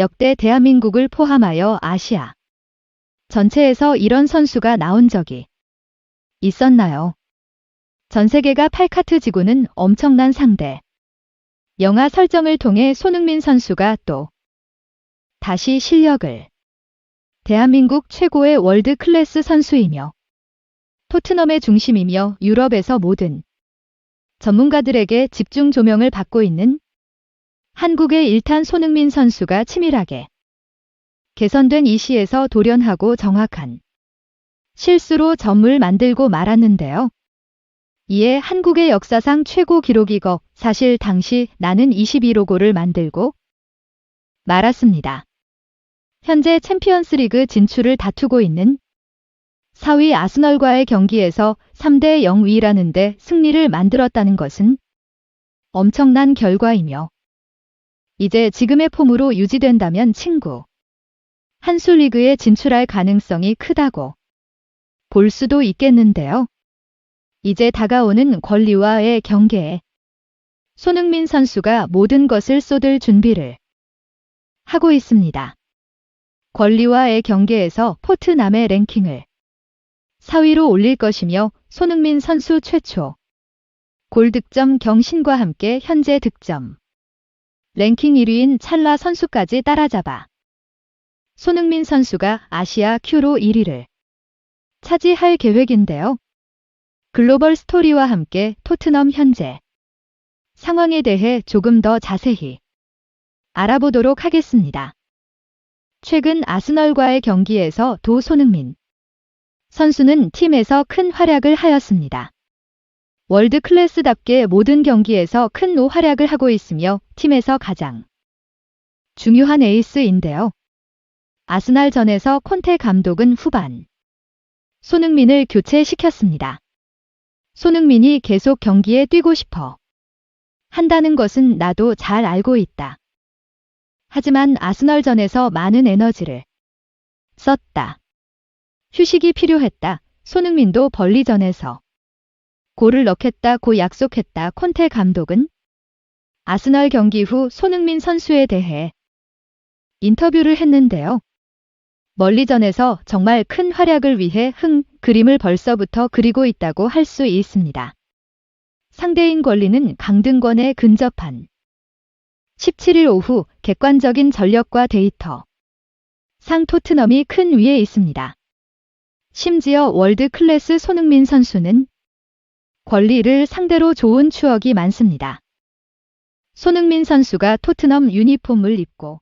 역대 대한민국을 포함하여 아시아 전체에서 이런 선수가 나온 적이 있었나요? 전 세계가 팔카트 지구는 엄청난 상대. 영화 설정을 통해 손흥민 선수가 또 다시 실력을 대한민국 최고의 월드 클래스 선수이며 토트넘의 중심이며 유럽에서 모든 전문가들에게 집중 조명을 받고 있는 한국의 일탄 손흥민 선수가 치밀하게 개선된 이 시에서 돌연하고 정확한 실수로 점을 만들고 말았는데요. 이에 한국의 역사상 최고 기록이거 사실 당시 나는 21호 골을 만들고 말았습니다. 현재 챔피언스리그 진출을 다투고 있는 4위 아스널과의 경기에서 3대 0 위라는데 승리를 만들었다는 것은 엄청난 결과이며 이제 지금의 폼으로 유지된다면 친구 한수 리그에 진출할 가능성이 크다고 볼 수도 있겠는데요. 이제 다가오는 권리와의 경계에 손흥민 선수가 모든 것을 쏟을 준비를 하고 있습니다. 권리와의 경계에서 포트남의 랭킹을 4위로 올릴 것이며 손흥민 선수 최초 골 득점 경신과 함께 현재 득점 랭킹 1위인 찰나 선수까지 따라잡아 손흥민 선수가 아시아 큐로 1위를 차지할 계획인데요. 글로벌 스토리와 함께 토트넘 현재 상황에 대해 조금 더 자세히 알아보도록 하겠습니다. 최근 아스널과의 경기에서 도 손흥민 선수는 팀에서 큰 활약을 하였습니다. 월드 클래스답게 모든 경기에서 큰 활약을 하고 있으며 팀에서 가장 중요한 에이스인데요. 아스날전에서 콘테 감독은 후반 손흥민을 교체시켰습니다. 손흥민이 계속 경기에 뛰고 싶어 한다는 것은 나도 잘 알고 있다. 하지만 아스널전에서 많은 에너지를 썼다. 휴식이 필요했다. 손흥민도 벌리전에서 골을 넣겠다고 약속했다. 콘테 감독은 아스널 경기 후 손흥민 선수에 대해 인터뷰를 했는데요. 멀리 전에서 정말 큰 활약을 위해 흥 그림을 벌써부터 그리고 있다고 할 수 있습니다. 상대인 권리는 강등권에 근접한 17일 오후 객관적인 전력과 데이터 상 토트넘이 큰 위에 있습니다. 심지어 월드 클래스 손흥민 선수는 권리를 상대로 좋은 추억이 많습니다. 손흥민 선수가 토트넘 유니폼을 입고